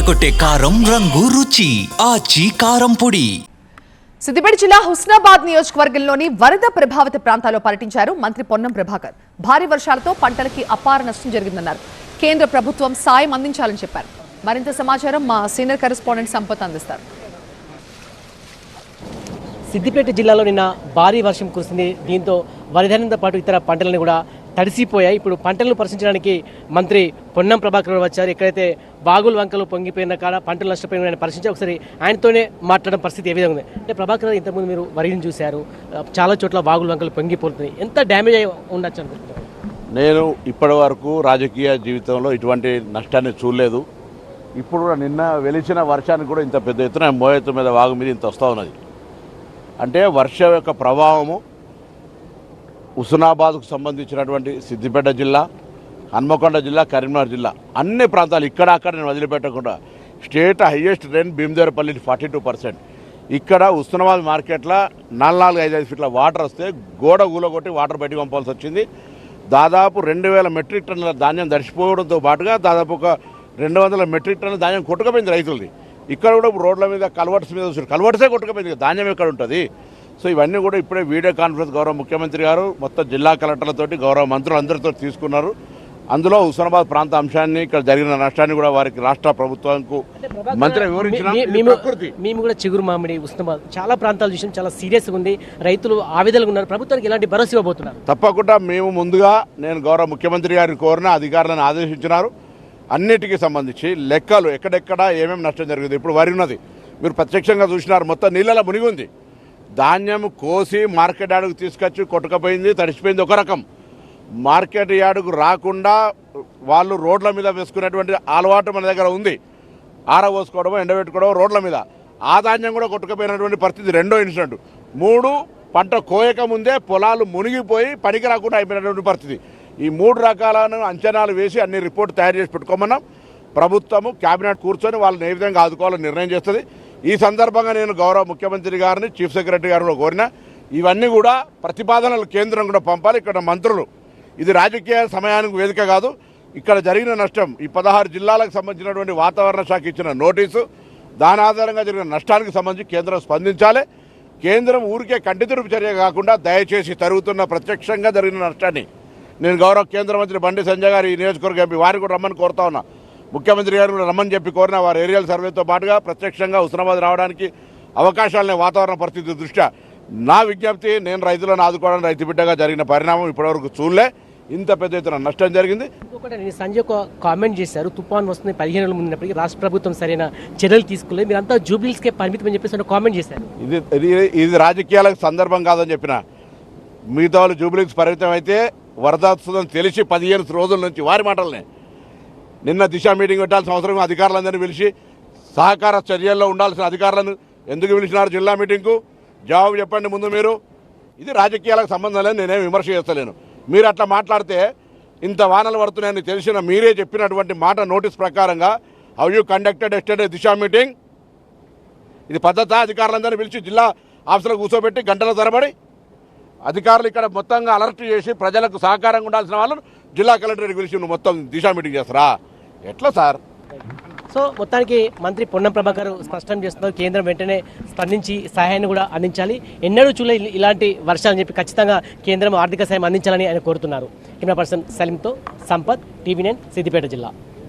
అదరగొట్టే కారం రంగు రుచి ఆచి కారం పొడి. సిద్దిపేట జిల్లా హుస్నాబాద్ నియోజకవర్గంలోని వరద ప్రభావిత ప్రాంతాల్లో పర్యటించారు మంత్రి పొన్నం ప్రభాకర్. భారీ వర్షాలతో పంటలకి అపార నష్టం జరిగిందన్నారు. కేంద్ర ప్రభుత్వం సాయం అందించాలని చెప్పారు. మరింత సమాచారం మా సీనియర్ కరెస్పాండెంట్ సంపత్ అందిస్తారు. సిద్దిపేట జిల్లాలో నిన్న భారీ వర్షం కురిసింది. దీంతో వరిధాన్యంతో పాటు ఇతర పంటలను కూడా తడిసిపోయాయి. ఇప్పుడు పంటలను పరిశీలించడానికి మంత్రి పొన్నం ప్రభాకర్ వచ్చారు. ఎక్కడైతే బాగులు వంకలు పొంగిపోయిన కాడ పంటలు నష్టపోయిన ఆయన పరిశీలించి ఒకసారి ఆయనతోనే మాట్లాడడం పరిస్థితి ఏ విధంగా ఉంది? అంటే ప్రభాకర్ ఇంతకుముందు మీరు వరిని చూశారు. చాలా చోట్ల బాగులు వంకలు పొంగిపోతున్నాయి. ఎంత డ్యామేజ్ అయి ఉండొచ్చు అనుకుంటున్నారు? నేను ఇప్పటి వరకు రాజకీయ జీవితంలో ఇటువంటి నష్టాన్ని చూడలేదు. ఇప్పుడు కూడా నిన్న వెలిచిన వర్షానికి కూడా ఇంత పెద్ద ఎత్తున మోయత్తు మీద వాగు మీద ఇంత వస్తూ ఉన్నది. అంటే వర్షం యొక్క ప్రభావము హుస్నాబాద్కు సంబంధించినటువంటి సిద్దిపేట జిల్లా హన్మకొండ జిల్లా కరీంనగర్ జిల్లా. అన్ని ప్రాంతాలు ఇక్కడ అక్కడ నేను వదిలిపెట్టకుండా state highest rain Bheemadevarapalli forty two percent. ఇక్కడ ఉస్మానాబాద్ మార్కెట్లో నాలుగు నాలుగు ఐదు ఐదు ఫీట్ల వాటర్ వస్తే గోడ గూలగొట్టి వాటర్ బయటకు పంపాల్సి వచ్చింది. దాదాపు రెండు వేల మెట్రిక్ టన్నుల ధాన్యం దర్శిపోవడంతో పాటుగా దాదాపు ఒక రెండు వందల మెట్రిక్ టన్నుల ధాన్యం కొట్టుకుపోయింది రైతులది. ఇక్కడ కూడా రోడ్ల మీద కల్వర్ట్స్ మీద చూసారు కల్వర్ట్సే కొట్టుకుపోయింది. ధాన్యం ఎక్కడ ఉంటుంది? సో ఇవన్నీ కూడా ఇప్పుడే వీడియో కాన్ఫరెన్స్ గౌరవ ముఖ్యమంత్రి గారు మొత్తం జిల్లా కలెక్టర్లతోటి గౌరవ మంత్రులు అందరితో తీసుకున్నారు. అందులో హుస్నాబాద్ ప్రాంత అంశాన్ని ఇక్కడ జరిగిన నష్టాన్ని కూడా వారికి రాష్ట్ర ప్రభుత్వానికి మంత్రి మేము కూడా చిగురు మామిడి ఉస్మాబాద్ చాలా ప్రాంతాలు చూసాం చాలా సీరియస్గా ఉంది. రైతులు ఆవేదనగా ఉన్నారు. ప్రభుత్వానికి ఎలాంటి భరోసా ఇవ్వబోతున్నారు? తప్పకుండా మేము ముందుగా నేను గౌరవ ముఖ్యమంత్రి గారిని కోరిన అధికారులను ఆదేశించినారు. అన్నిటికీ సంబంధించి లెక్కలు ఎక్కడెక్కడ ఏమేమి నష్టం జరిగింది ఇప్పుడు వరి ఉన్నది. మీరు ప్రత్యక్షంగా చూసినారు మొత్తం నీళ్ళలో మునిగి ఉంది. ధాన్యం కోసి మార్కెట్ యార్డుకు తీసుకొచ్చి కొట్టుకపోయింది తడిసిపోయింది ఒక రకం. మార్కెట్ యార్డుకు రాకుండా వాళ్ళు రోడ్ల మీద వేసుకునేటువంటి అలవాటు మన దగ్గర ఉంది. ఆరబోసుకోవడం ఎండబెట్టుకోవడం రోడ్ల మీద. ఆ ధాన్యం కూడా కొట్టుకుపోయినటువంటి పరిస్థితి రెండో ఇన్సిడెంట్. మూడు పంట కోయక ముందే పొలాలు మునిగిపోయి పనికి రాకుండా అయిపోయినటువంటి పరిస్థితి. ఈ మూడు రకాలను అంచనాలు వేసి అన్ని రిపోర్ట్ తయారు చేసి పెట్టుకోమన్నాం. ప్రభుత్వము క్యాబినెట్ కూర్చొని వాళ్ళని ఏ విధంగా ఆదుకోవాలని నిర్ణయం చేస్తుంది. ఈ సందర్భంగా నేను గౌరవ ముఖ్యమంత్రి గారిని చీఫ్ సెక్రటరీ గారిని కోరిన ఇవన్నీ కూడా ప్రతిపాదనలు కేంద్రం కూడా పంపాలి. ఇక్కడ మంత్రులు ఇది రాజకీయ సమయానికి వేదిక కాదు. ఇక్కడ జరిగిన నష్టం ఈ పదహారు జిల్లాలకు సంబంధించినటువంటి వాతావరణ శాఖ ఇచ్చిన నోటీసు దాని ఆధారంగా జరిగిన నష్టానికి సంబంధించి కేంద్రం స్పందించాలి. కేంద్రం ఊరికే కంటితురుపు చర్య కాకుండా దయచేసి తరుగుతున్న ప్రత్యక్షంగా జరిగిన నష్టాన్ని నేను గౌరవ కేంద్ర మంత్రి బండి సంజయ్ గారు ఈ నియోజకవర్గ ఎంపీ వారిని కూడా రమ్మని కోరుతా ఉన్నా. ముఖ్యమంత్రి గారు కూడా రమ్మని చెప్పి కోరిన వారు ఏరియల్ సర్వేతో పాటుగా ప్రత్యక్షంగా హుస్నాబాద్ రావడానికి అవకాశాలనే వాతావరణ పరిస్థితి దృష్ట్యా. నా విజ్ఞప్తి నేను రైతులను ఆదుకోవడానికి రైతు బిడ్డగా జరిగిన పరిణామం ఇప్పటివరకు చూడలే. ఇంత పెద్ద ఎత్తున నష్టం జరిగింది. ఇంకొకటి సంజయ్ ఒక కామెంట్ చేశారు. తుఫాన్ వస్తుంది పదిహేను రోజుల ముందున్నప్పటికీ రాష్ట్ర ప్రభుత్వం సరైన చర్యలు తీసుకోలేదు. మీరంతా జూబిల్స్కే పరిమితం అని చెప్పేసి కామెంట్ చేశారు. ఇది ఇది రాజకీయాలకు సందర్భం కాదని చెప్పిన మిగతా వాళ్ళు జూబిలీకి పరిమితం అయితే వరద వస్తుందని తెలిసి పదిహేను రోజుల నుంచి వారి మాటలనే. నిన్న దిశ మీటింగ్ పెట్టాల్సిన అవసరం అధికారులందరినీ పిలిచి సహకార చర్యల్లో ఉండాల్సిన అధికారులను ఎందుకు పిలిచినారు జిల్లా మీటింగ్కు? జవాబు చెప్పండి ముందు మీరు. ఇది రాజకీయాలకు సంబంధం లేదు నేనేం విమర్శ చేస్తలేను. మీరు అట్లా మాట్లాడితే ఇంత వానలు పడుతున్నాయని తెలిసిన మీరే చెప్పినటువంటి మాట నోటీస్ ప్రకారంగా how you conducted yesterday Disha meeting? ఇది పద్ధత అధికారులందరినీ పిలిచి జిల్లా ఆఫీసులో కూర్చోబెట్టి గంటల తరబడి అధికారులు ఇక్కడ మొత్తంగా అలర్ట్ చేసి ప్రజలకు సహకారంగా ఉండాల్సిన వాళ్ళను జిల్లా కలెక్టర్ పిలిచి నువ్వు మొత్తం దిశా మీటింగ్ చేస్తారా? ఎట్లా సార్? సో మొత్తానికి మంత్రి పొన్నం ప్రభాకర్ స్పష్టం చేస్తున్నారు. కేంద్రం వెంటనే స్పందించి సహాయాన్ని కూడా అందించాలి. ఎన్నడూ చూలే ఇలాంటి వర్షాలని చెప్పి ఖచ్చితంగా కేంద్రం ఆర్థిక సాయం అందించాలని ఆయన కోరుతున్నారు. కెమెరా పర్సన్ సలీంతో సంపత్ టీవీ నైన్ సిద్దిపేట జిల్లా.